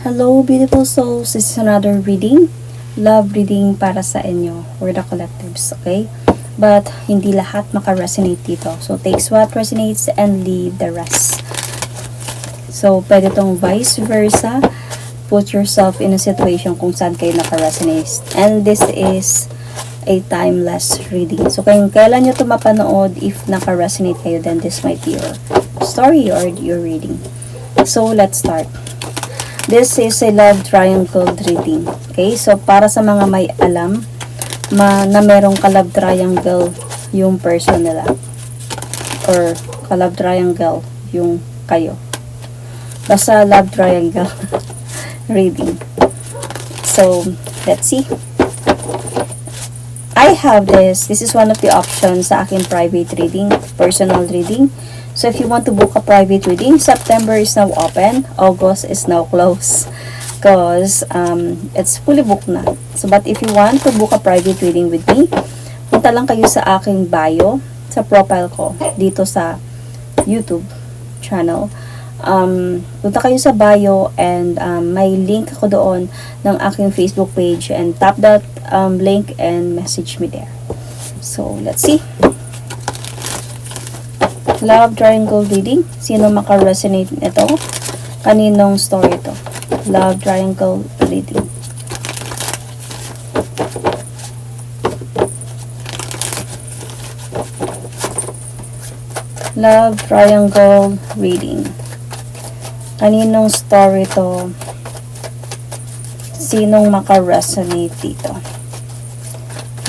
Hello, beautiful souls. This is another reading. Love reading para sa inyo. We're the collectives, okay? But, hindi lahat maka-resonate dito. So, takes what resonates and leave the rest. So, pwede tong vice versa. Put yourself in a situation kung saan kayo naka-resonate. And this is a timeless reading. So, kung kailan nyo ito mapanood, if naka-resonate kayo, then this might be your story or your reading. So, let's start. This is a love triangle reading. Okay? So, para sa mga may alam ma, na merong ka-love triangle yung person nila. Or ka-love triangle yung kayo. Basta love triangle reading. So, let's see. I have this. This is one of the options sa aking private reading, personal reading. So, if you want to book a private reading, September is now open. August is now closed. Because um, it's fully booked na. So, but if you want to book a private reading with me, punta lang kayo sa aking bio, sa profile ko, dito sa YouTube channel. Um, punta kayo sa bio and um, may link ako doon ng aking Facebook page and tap that um, link and message me there. So, let's see. Love Triangle Reading. Sino maka-resonate nito? Kaninong story to? Love Triangle Reading. Love Triangle Reading. Kaninong story to? Sinong maka-resonate dito?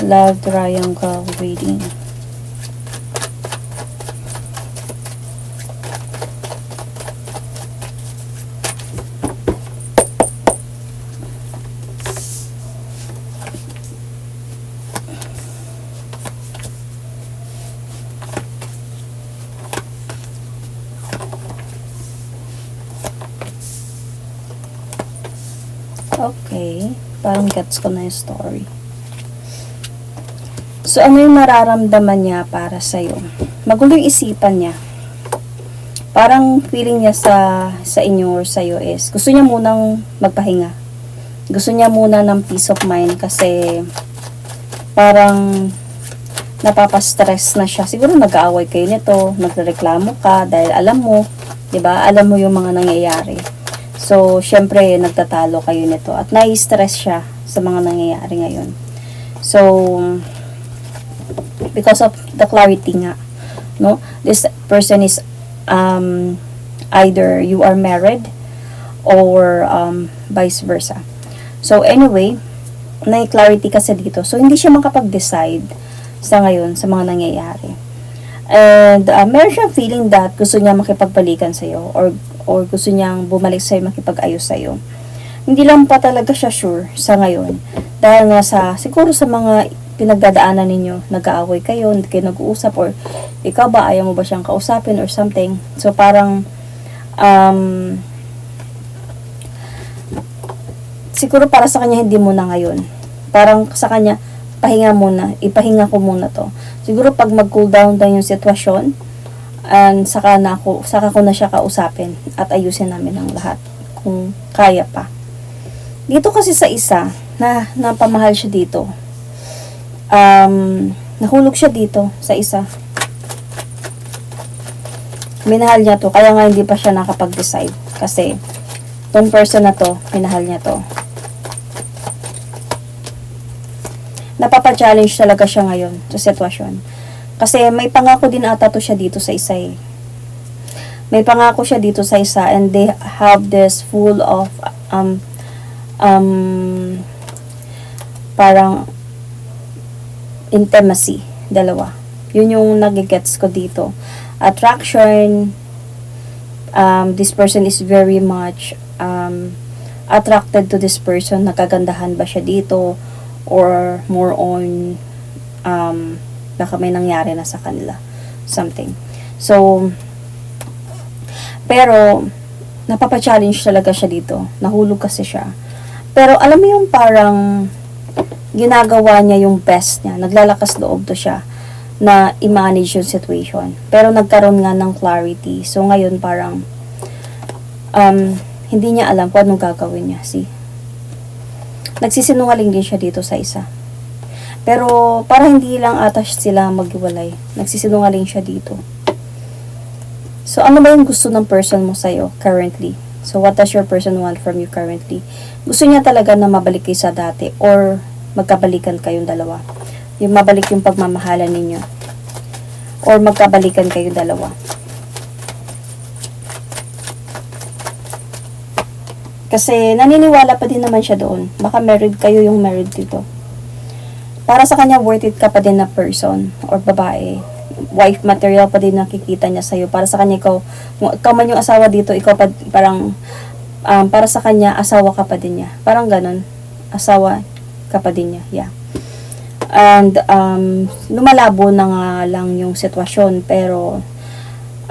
Love Triangle Reading. Okay. Parang gets ko na yung story. So, ano yung nararamdaman niya para sa'yo? Magulo yung isipan niya. Parang feeling niya sa, sa inyo or sa'yo is, gusto niya munang magpahinga. Gusto niya muna ng peace of mind kasi parang napapastress na siya. Siguro nag-aaway kayo nito, nagreklamo ka dahil alam mo, 'di ba? Alam mo yung mga nangyayari. So, syempre, nagtatalo kayo nito at nai-stress siya sa mga nangyayari ngayon. So, because of the clarity nga, no? This person is um, either you are married or um, vice versa. So, anyway, na-clarity kasi dito. So, hindi siya makapag-decide sa ngayon sa mga nangyayari. And uh, meron siyang feeling that gusto niya makipagbalikan sa'yo or, or gusto niyang bumalik sa'yo, makipag-ayos sa'yo. Hindi lang pa talaga siya sure sa ngayon. Dahil nga sa, siguro sa mga pinagdadaanan ninyo, nag-aaway kayo, kayo nag-uusap, or ikaw ba, ayaw mo ba siyang kausapin or something. So, parang, um, siguro para sa kanya hindi muna ngayon. Parang sa kanya, pahinga muna, ipahinga ko muna to. Siguro pag mag-cool down na yung sitwasyon, and saka na ako, saka ko na siya kausapin at ayusin namin ang lahat kung kaya pa. Dito kasi sa isa, na napamahal siya dito. Um, nahulog siya dito sa isa. Minahal niya to, kaya nga hindi pa siya nakapag-decide. Kasi, tong person na to, minahal niya to. napapa-challenge talaga siya ngayon sa sitwasyon. Kasi may pangako din ata to siya dito sa isa eh. May pangako siya dito sa isa and they have this full of um um parang intimacy, dalawa. Yun yung nagigets ko dito. Attraction, um, this person is very much um, attracted to this person. Nakagandahan ba siya dito? or more on um, baka may nangyari na sa kanila something so pero napapa-challenge talaga siya dito nahulog kasi siya pero alam mo yung parang ginagawa niya yung best niya naglalakas loob to siya na i-manage yung situation pero nagkaroon nga ng clarity so ngayon parang um, hindi niya alam kung anong gagawin niya. See? Nagsisinungaling din siya dito sa isa. Pero, para hindi lang atas sila maghiwalay, nagsisinungaling siya dito. So, ano ba yung gusto ng person mo sa'yo currently? So, what does your person want from you currently? Gusto niya talaga na mabalik kayo sa dati or magkabalikan kayong dalawa. Yung mabalik yung pagmamahalan ninyo. Or magkabalikan kayong dalawa. Kasi naniniwala pa din naman siya doon. Baka married kayo yung married dito. Para sa kanya, worth it ka pa din na person or babae. Wife material pa din nakikita niya sa'yo. Para sa kanya, ikaw, kung ikaw man yung asawa dito, ikaw pa, parang, um, para sa kanya, asawa ka pa din niya. Parang ganun. Asawa ka pa din niya. Yeah. And, um, lumalabo na nga lang yung sitwasyon. Pero,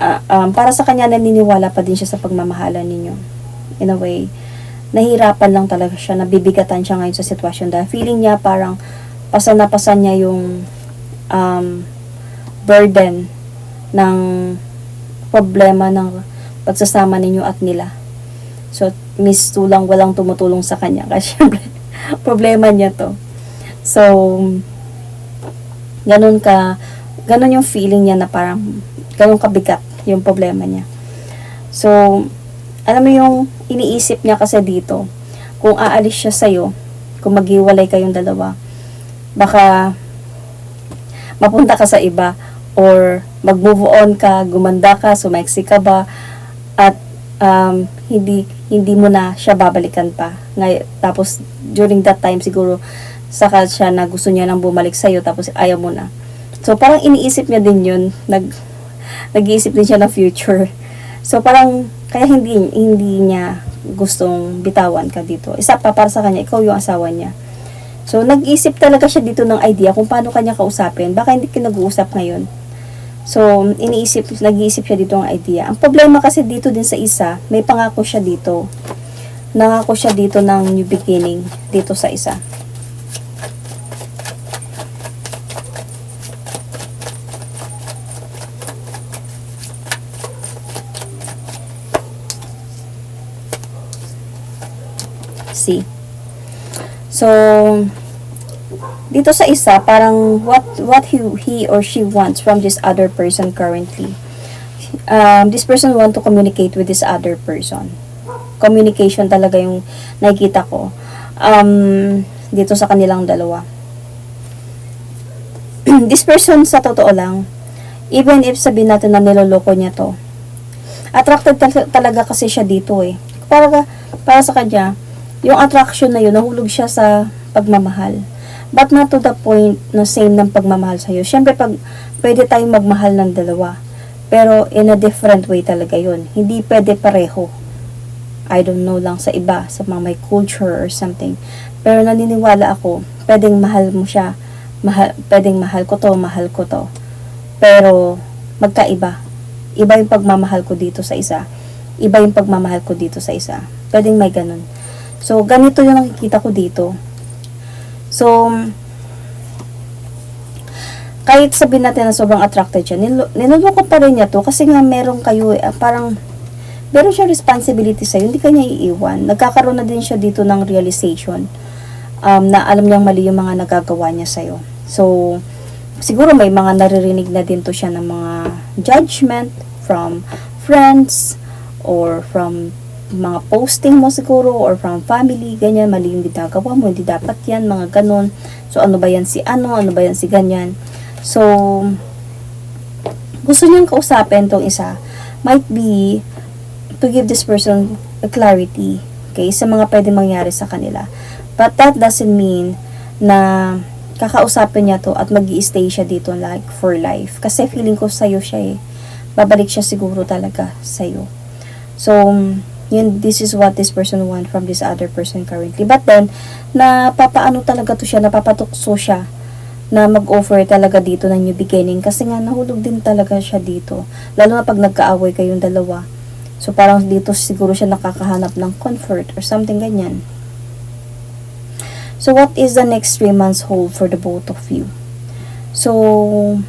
ah, um, para sa kanya, naniniwala pa din siya sa pagmamahalan ninyo. In a way, nahirapan lang talaga siya, nabibigatan siya ngayon sa sitwasyon dahil feeling niya parang pasan na pasan niya yung um, burden ng problema ng pagsasama ninyo at nila. So, miss tulang walang tumutulong sa kanya kasi syempre, problema niya to. So, ganun ka, ganun yung feeling niya na parang, ganun kabigat yung problema niya. So, alam mo yung iniisip niya kasi dito, kung aalis siya sa'yo, kung maghiwalay kayong dalawa, baka mapunta ka sa iba or mag-move on ka, gumanda ka, sumaiksi ka ba, at um, hindi hindi mo na siya babalikan pa. Ngay tapos during that time siguro saka siya na gusto niya nang bumalik sa iyo tapos ayaw mo na. So parang iniisip niya din 'yun, nag nag-iisip din siya ng future. So parang kaya hindi hindi niya gustong bitawan ka dito. Isa pa para sa kanya, ikaw yung asawa niya. So nag-isip talaga siya dito ng idea kung paano kanya kausapin. Baka hindi ka nag-uusap ngayon. So, iniisip, nag-iisip siya dito ng idea. Ang problema kasi dito din sa isa, may pangako siya dito. Nangako siya dito ng new beginning dito sa isa. See? So, dito sa isa, parang what what he, he or she wants from this other person currently. Um, this person want to communicate with this other person. Communication talaga yung nakikita ko. Um, dito sa kanilang dalawa. this person sa totoo lang, even if sabihin natin na niloloko niya to, attracted tal- talaga kasi siya dito eh. Para, para sa kanya, yung attraction na yun, nahulog siya sa pagmamahal. But not to the point na same ng pagmamahal sa'yo. Siyempre, pag pwede tayong magmahal ng dalawa. Pero in a different way talaga yun. Hindi pwede pareho. I don't know lang sa iba, sa mga may culture or something. Pero naniniwala ako, pwedeng mahal mo siya. Mahal, pwedeng mahal ko to, mahal ko to. Pero, magkaiba. Iba yung pagmamahal ko dito sa isa. Iba yung pagmamahal ko dito sa isa. Pwedeng may ganun. So, ganito yung nakikita ko dito. So, kahit sabihin natin na sobrang attracted siya, nil- niloloko pa rin niya to kasi nga meron kayo, eh, parang meron siya responsibility sa'yo, hindi kanya iiwan. Nagkakaroon na din siya dito ng realization um, na alam niyang mali yung mga nagagawa niya sa'yo. So, siguro may mga naririnig na din to siya ng mga judgment from friends or from mga posting mo siguro or from family, ganyan, mali yung ginagawa mo, hindi dapat yan, mga ganon. So, ano ba yan si ano, ano ba yan si ganyan. So, gusto niyang kausapin tong isa, might be to give this person a clarity, okay, sa mga pwede mangyari sa kanila. But that doesn't mean na kakausapin niya to at mag stay siya dito like for life. Kasi feeling ko sa'yo siya eh. Babalik siya siguro talaga sa'yo. So, yun, this is what this person want from this other person currently. But then, napapaano talaga to siya, napapatukso siya na mag-offer talaga dito ng new beginning kasi nga nahulog din talaga siya dito. Lalo na pag nagkaaway kayong dalawa. So, parang dito siguro siya nakakahanap ng comfort or something ganyan. So, what is the next three months hold for the both of you? So,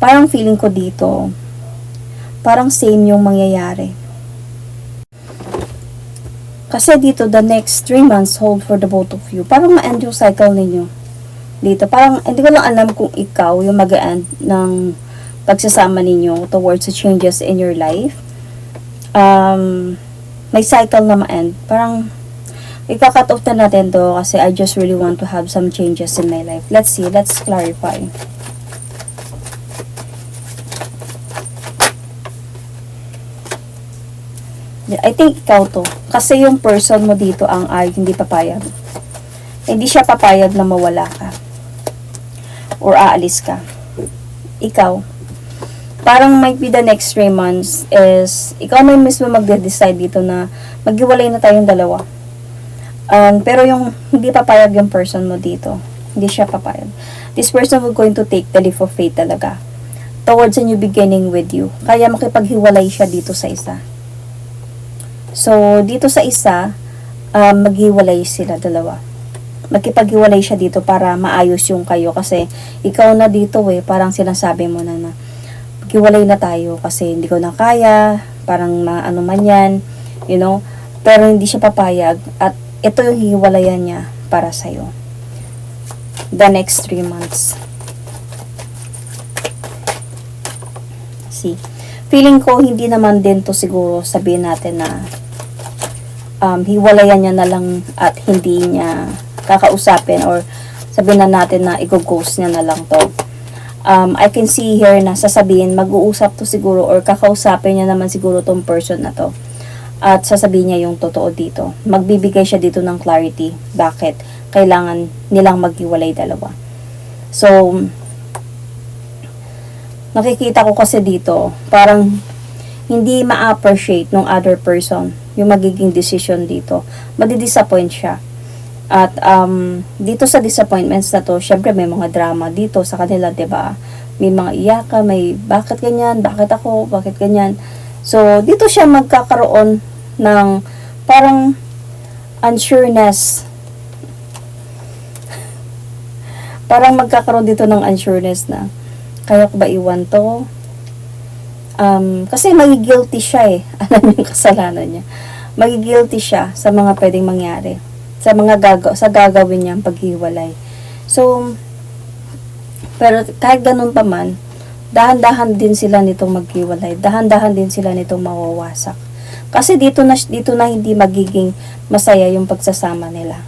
parang feeling ko dito, parang same yung mangyayari. Kasi dito, the next 3 months hold for the both of you. Parang ma-end yung cycle ninyo. Dito, parang, hindi ko lang alam kung ikaw yung mag-end ng pagsasama ninyo towards the changes in your life. Um, may cycle na ma-end. Parang, ika-cut off na natin to kasi I just really want to have some changes in my life. Let's see, let's clarify. I think ikaw to. Kasi yung person mo dito ang ay hindi papayag. Hindi siya papayag na mawala ka. Or aalis ka. Ikaw. Parang might be the next three months is ikaw na mismo magde-decide dito na maghiwalay na tayong dalawa. Um, pero yung hindi papayag yung person mo dito. Hindi siya papayag. This person will going to take the leap of faith talaga towards a new beginning with you. Kaya makipaghiwalay siya dito sa isa. So, dito sa isa, um, maghiwalay sila dalawa. Magkipaghiwalay siya dito para maayos yung kayo kasi ikaw na dito eh, parang sinasabi mo na na maghiwalay na tayo kasi hindi ko na kaya, parang ano man yan, you know, pero hindi siya papayag at ito yung hiwalayan niya para sa'yo. The next three months. See, feeling ko hindi naman din to siguro sabihin natin na um, hiwalayan niya na lang at hindi niya kakausapin or sabihin na natin na i-ghost niya na lang to. Um, I can see here na sasabihin, mag-uusap to siguro or kakausapin niya naman siguro tong person na to. At sasabihin niya yung totoo dito. Magbibigay siya dito ng clarity. Bakit? Kailangan nilang maghiwalay dalawa. So, nakikita ko kasi dito, parang hindi ma-appreciate ng other person yung magiging decision dito. Madi-disappoint siya. At um, dito sa disappointments na to, syempre may mga drama dito sa kanila, 'di ba? May mga iyaka, may bakit ganyan, bakit ako, bakit ganyan. So, dito siya magkakaroon ng parang unsureness. Parang magkakaroon dito ng unsureness na kaya ba iwan to? Um, kasi magigilty siya eh. Alam yung kasalanan niya. Magigilty siya sa mga pwedeng mangyari. Sa mga gaga sa gagawin niyang paghiwalay. So, pero kahit ganun pa man, dahan-dahan din sila nitong maghiwalay. Dahan-dahan din sila nitong mawawasak. Kasi dito na, dito na hindi magiging masaya yung pagsasama nila.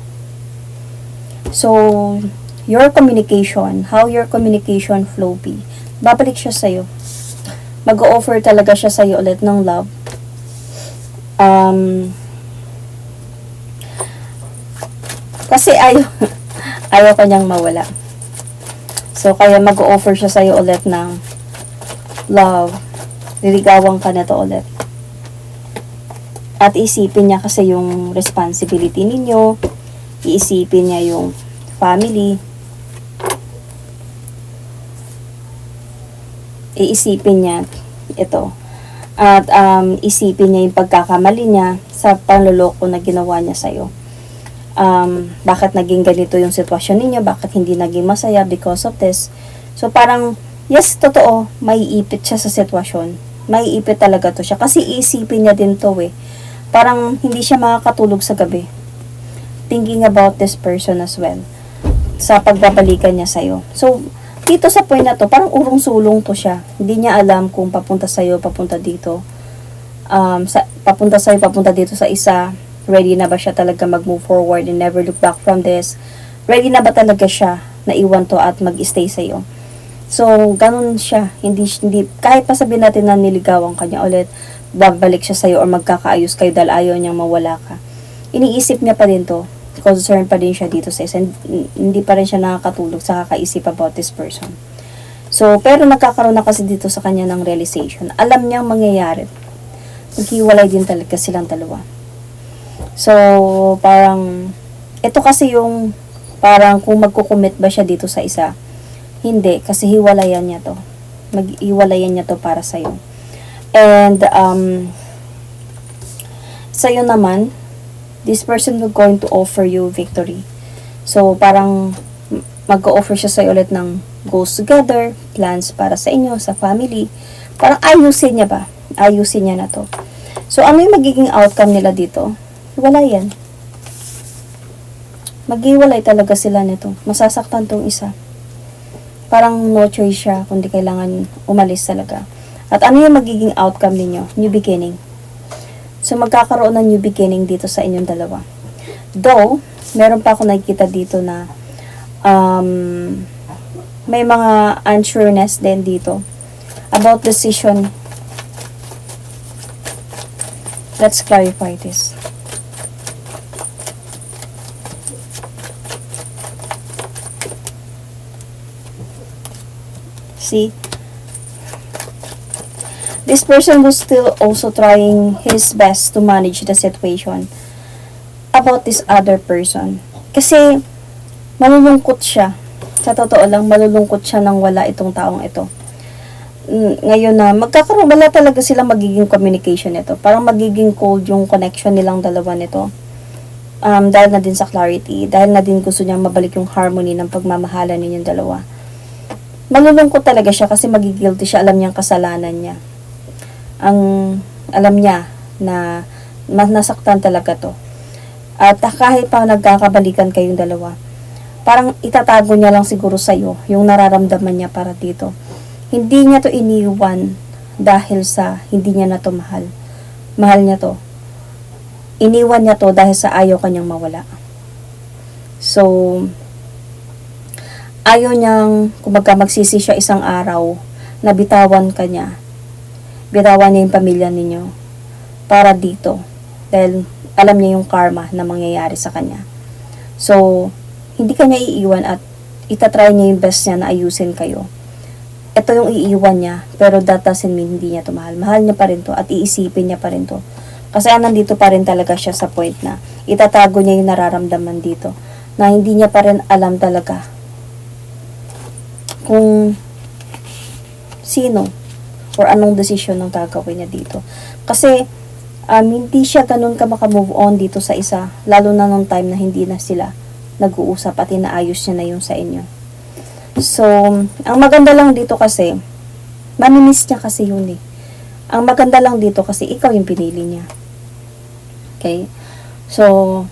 So, your communication, how your communication flow be, babalik siya sa'yo mag-offer talaga siya sa'yo ulit ng love. Um, kasi ayaw, ayaw kanyang mawala. So, kaya mag-offer siya sa'yo ulit ng love. Liligawan ka na to ulit. At isipin niya kasi yung responsibility ninyo. Iisipin niya yung family. Iisipin niya ito. At um, isipin niya yung pagkakamali niya sa panluloko na ginawa niya sa'yo. Um, bakit naging ganito yung sitwasyon ninyo? Bakit hindi naging masaya because of this? So parang, yes, totoo, may ipit siya sa sitwasyon. May ipit talaga to siya. Kasi isipin niya din to eh. Parang hindi siya makakatulog sa gabi. Thinking about this person as well. Sa pagbabalikan niya sa'yo. So, dito sa point na to, parang urong-sulong to siya. Hindi niya alam kung papunta sa'yo, papunta dito. Um, sa, papunta sa'yo, papunta dito sa isa. Ready na ba siya talaga mag-move forward and never look back from this? Ready na ba talaga siya na iwan to at mag-stay sa'yo? So, ganun siya. Hindi, hindi, kahit pa sabihin natin na niligawan ka niya ulit, babalik siya sa'yo or magkakaayos kayo dahil ayaw niyang mawala ka. Iniisip niya pa din to concerned pa din siya dito sa isa. Hindi pa rin siya nakakatulog sa kakaisip about this person. So, pero nagkakaroon na kasi dito sa kanya ng realization. Alam niyang mangyayari. Maghiwalay din talaga silang dalawa. So, parang, ito kasi yung, parang kung magkukumit ba siya dito sa isa. Hindi, kasi hiwalayan niya to. Mag-iwalayan niya to para sa'yo. And, um, sa'yo naman, this person will going to offer you victory. So, parang mag-offer siya sa'yo ulit ng goals together, plans para sa inyo, sa family. Parang ayusin niya ba? Ayusin niya na to. So, ano yung magiging outcome nila dito? wala yan. Maghiwalay talaga sila nito. Masasaktan tong isa. Parang no choice siya, kundi kailangan umalis talaga. At ano yung magiging outcome ninyo? New beginning. So, magkakaroon ng new beginning dito sa inyong dalawa. Though, meron pa ako nakikita dito na um, may mga unsureness din dito about decision. Let's clarify this. See? This person was still also trying his best to manage the situation about this other person. Kasi, malulungkot siya. Sa totoo lang, malulungkot siya nang wala itong taong ito. Ngayon na, magkakaroon, wala talaga silang magiging communication nito. Parang magiging cold yung connection nilang dalawa nito. Um, dahil na din sa clarity, dahil na din gusto niyang mabalik yung harmony ng pagmamahalan ninyong dalawa. Malulungkot talaga siya kasi magigilty siya, alam niyang kasalanan niya. Ang alam niya na nasaktan talaga to. At kahit pa nagkakabalikan kayong dalawa, parang itatago niya lang siguro sa'yo yung nararamdaman niya para dito. Hindi niya to iniwan dahil sa hindi niya na to mahal. Mahal niya to. Iniwan niya to dahil sa ayaw kanyang mawala. So, ayaw niyang, kumbaga magsisi siya isang araw na bitawan ka niya. Bitawan niya yung pamilya ninyo para dito. Dahil alam niya yung karma na mangyayari sa kanya. So, hindi kanya iiwan at itatry niya yung best niya na ayusin kayo. Ito yung iiwan niya, pero that doesn't mean hindi niya to mahal. Mahal niya pa rin to at iisipin niya pa rin to. Kasi ah, nandito pa rin talaga siya sa point na itatago niya yung nararamdaman dito. Na hindi niya pa rin alam talaga kung sino or anong desisyon ang gagawin niya dito. Kasi um, hindi siya ganun ka makamove on dito sa isa, lalo na nung time na hindi na sila nag-uusap at inaayos niya na yung sa inyo. So, ang maganda lang dito kasi, mamimiss niya kasi yun eh. Ang maganda lang dito kasi ikaw yung pinili niya. Okay? So,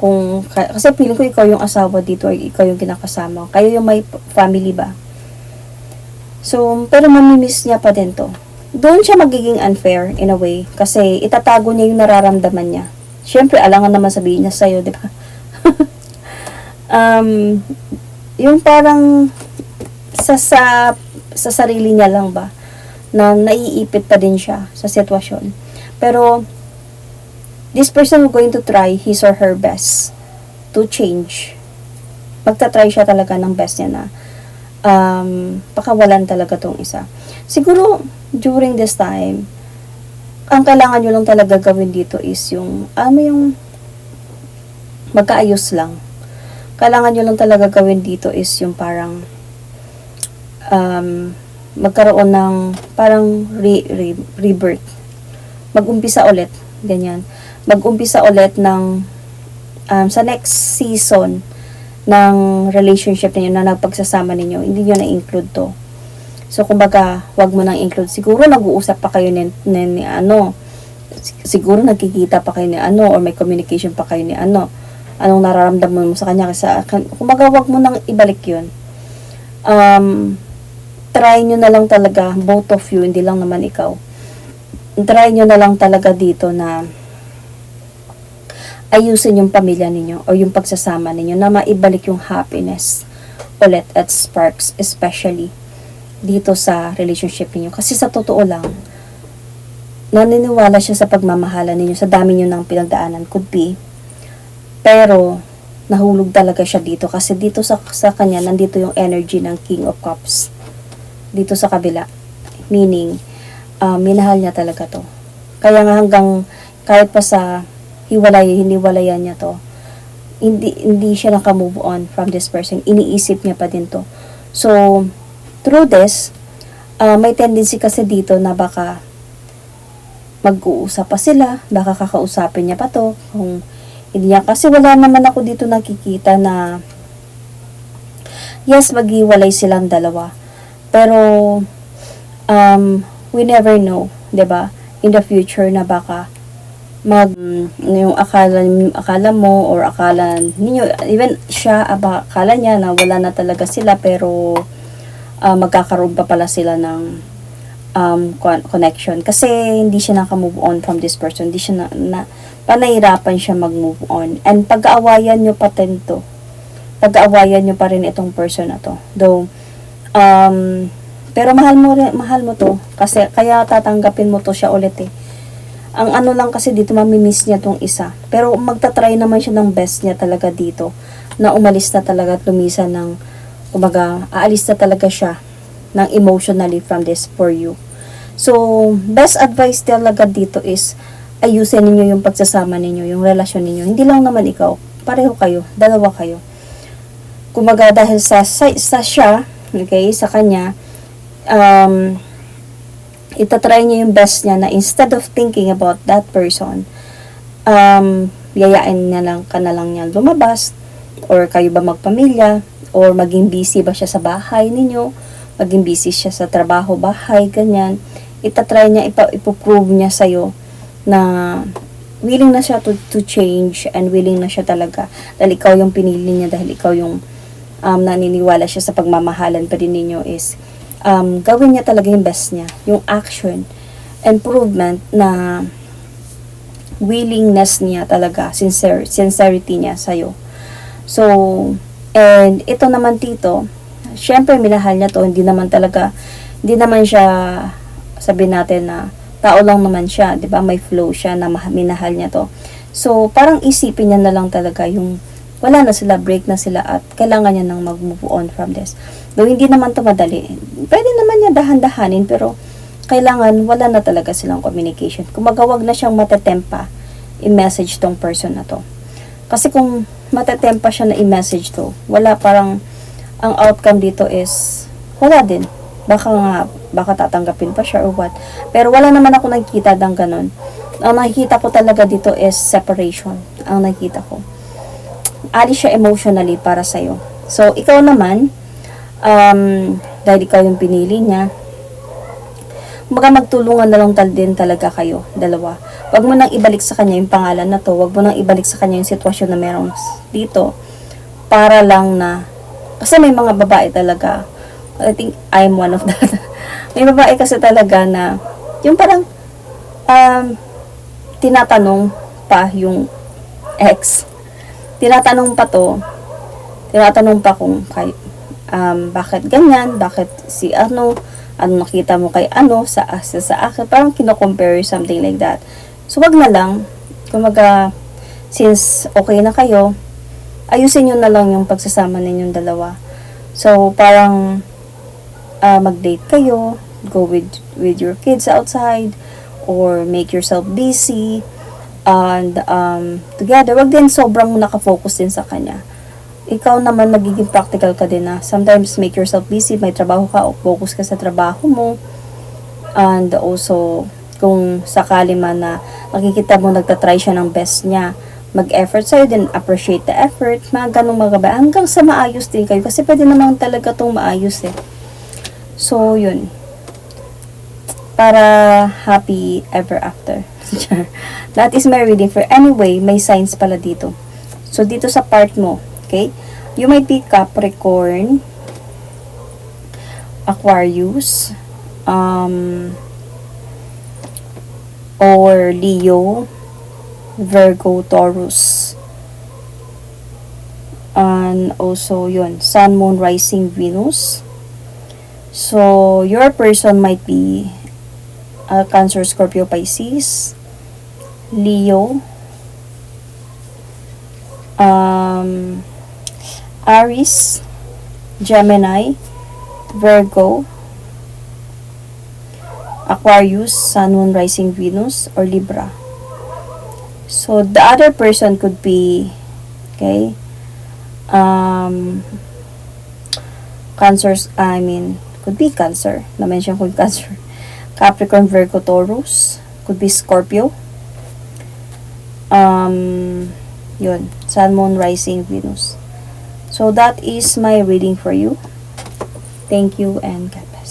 kung, ka- kasi feeling ko ikaw yung asawa dito or ikaw yung kinakasama. Kayo yung may family ba? So, pero mamimiss niya pa din to. Doon siya magiging unfair in a way kasi itatago niya yung nararamdaman niya. Siyempre, alangan naman sabihin niya sa'yo, di ba? um, yung parang sa, sa, sa sarili niya lang ba na naiipit pa din siya sa sitwasyon. Pero, this person will going to try his or her best to change. Magta-try siya talaga ng best niya na um, pakawalan talaga tong isa. Siguro, during this time, ang kailangan nyo lang talaga gawin dito is yung, ano yung magkaayos lang. Kailangan nyo lang talaga gawin dito is yung parang um, magkaroon ng parang re, re, rebirth. Mag-umpisa ulit. Ganyan. Mag-umpisa ulit ng um, sa next season ng relationship ninyo na nagpagsasama ninyo, hindi nyo na-include to. So, kumbaga, wag mo nang include. Siguro, nag-uusap pa kayo ni, ni, ni ano, sig- siguro nagkikita pa kayo ni ano, or may communication pa kayo ni ano, anong nararamdaman mo sa kanya. Kasi, kumbaga, wag mo nang ibalik yun. Um, try nyo na lang talaga, both of you, hindi lang naman ikaw. Try nyo na lang talaga dito na ayusin yung pamilya ninyo o yung pagsasama ninyo na maibalik yung happiness ulit at sparks especially dito sa relationship ninyo. Kasi sa totoo lang, naniniwala siya sa pagmamahala ninyo, sa dami nyo ng pinagdaanan, could be. Pero, nahulog talaga siya dito kasi dito sa, sa kanya, nandito yung energy ng King of Cups. Dito sa kabila. Meaning, uh, minahal niya talaga to. Kaya nga hanggang, kahit pa sa hiwalay, hiniwalayan niya to, hindi, hindi siya nakamove on from this person. Iniisip niya pa din to. So, through this, uh, may tendency kasi dito na baka mag-uusap pa sila, baka kakausapin niya pa to, kung hindi niya, kasi wala naman ako dito nakikita na yes, maghiwalay silang dalawa. Pero, um, we never know, ba In the future na baka mag ano yung akala akala mo or akala ninyo even siya aba, akala niya na wala na talaga sila pero ah, magkakaroon pa pala sila ng um, con- connection. Kasi hindi siya naka-move on from this person. Hindi siya na, na panahirapan siya mag-move on. And pag-aawayan nyo pa to. Pag-aawayan nyo pa rin itong person na to. Though um, pero mahal mo mahal mo to. Kasi kaya tatanggapin mo to siya ulit eh ang ano lang kasi dito mamimiss niya tong isa. Pero magta-try naman siya ng best niya talaga dito. Na umalis na talaga at lumisan ng, kumbaga, aalis na talaga siya ng emotionally from this for you. So, best advice talaga dito is ayusin ninyo yung pagsasama ninyo, yung relasyon ninyo. Hindi lang naman ikaw, pareho kayo, dalawa kayo. Kumaga dahil sa, sa, sa siya, okay, sa kanya, um, itatry niya yung best niya na instead of thinking about that person, um, yayain niya lang, ka na lang niya lumabas, or kayo ba magpamilya, or maging busy ba siya sa bahay ninyo, maging busy siya sa trabaho, bahay, ganyan. Itatry niya, ipa, ipoprove niya sa'yo na willing na siya to, to change and willing na siya talaga dahil ikaw yung pinili niya dahil ikaw yung um, naniniwala siya sa pagmamahalan pa din ninyo is um, gawin niya talaga yung best niya, yung action, improvement na willingness niya talaga, sincere, sincerity niya sa'yo. So, and ito naman tito, syempre minahal niya to, hindi naman talaga, hindi naman siya, sabi natin na, tao lang naman siya, di ba? May flow siya na minahal niya to. So, parang isipin niya na lang talaga yung wala na sila, break na sila at kailangan niya nang mag-move on from this. Though hindi naman to madali. Pwede naman niya dahan-dahanin pero kailangan wala na talaga silang communication. Kung magawag na siyang matetempa, i-message tong person na to. Kasi kung matetempa siya na i-message to, wala parang ang outcome dito is wala din. Baka nga, baka tatanggapin pa siya or what. Pero wala naman ako nakikita ng ganun. Ang nakikita ko talaga dito is separation. Ang nakikita ko alis siya emotionally para sa'yo. So, ikaw naman, um, dahil ikaw yung pinili niya, Kumbaga magtulungan na lang tal din talaga kayo, dalawa. Huwag mo nang ibalik sa kanya yung pangalan na to. Huwag mo nang ibalik sa kanya yung sitwasyon na meron dito. Para lang na, kasi may mga babae talaga, I think I'm one of that. may babae kasi talaga na, yung parang, um, tinatanong pa yung ex tinatanong pa to, tinatanong pa kung kay, um, bakit ganyan, bakit si ano, ano nakita mo kay ano, sa, sa, sa akin, parang kino-compare something like that. So, wag na lang, kumaga, since okay na kayo, ayusin nyo na lang yung pagsasama ninyong dalawa. So, parang, uh, mag-date kayo, go with, with your kids outside, or make yourself busy, and um, together, wag din sobrang nakafocus din sa kanya. Ikaw naman magiging practical ka din na sometimes make yourself busy, may trabaho ka o focus ka sa trabaho mo. And also, kung sakali man na nakikita mo nagtatry siya ng best niya, mag-effort sa'yo, then appreciate the effort, mga ganong mga ba, hanggang sa maayos din kayo. Kasi pwede naman talaga tong maayos eh. So, yun. Para happy ever after. That is my reading for anyway, may signs pala dito. So, dito sa part mo, okay? You might be Capricorn, Aquarius, um, or Leo, Virgo, Taurus, and also yun, Sun, Moon, Rising, Venus. So, your person might be uh, Cancer, Scorpio, Pisces, Leo, um, Aries, Gemini, Virgo, Aquarius, Sun, Moon, Rising, Venus, or Libra. So, the other person could be, okay, um, Cancers, I mean, could be Cancer. Na-mention ko yung Cancer. Capricorn, Virgo, Taurus. Could be Scorpio. Um, yun. Sun, Moon, Rising, Venus. So, that is my reading for you. Thank you and God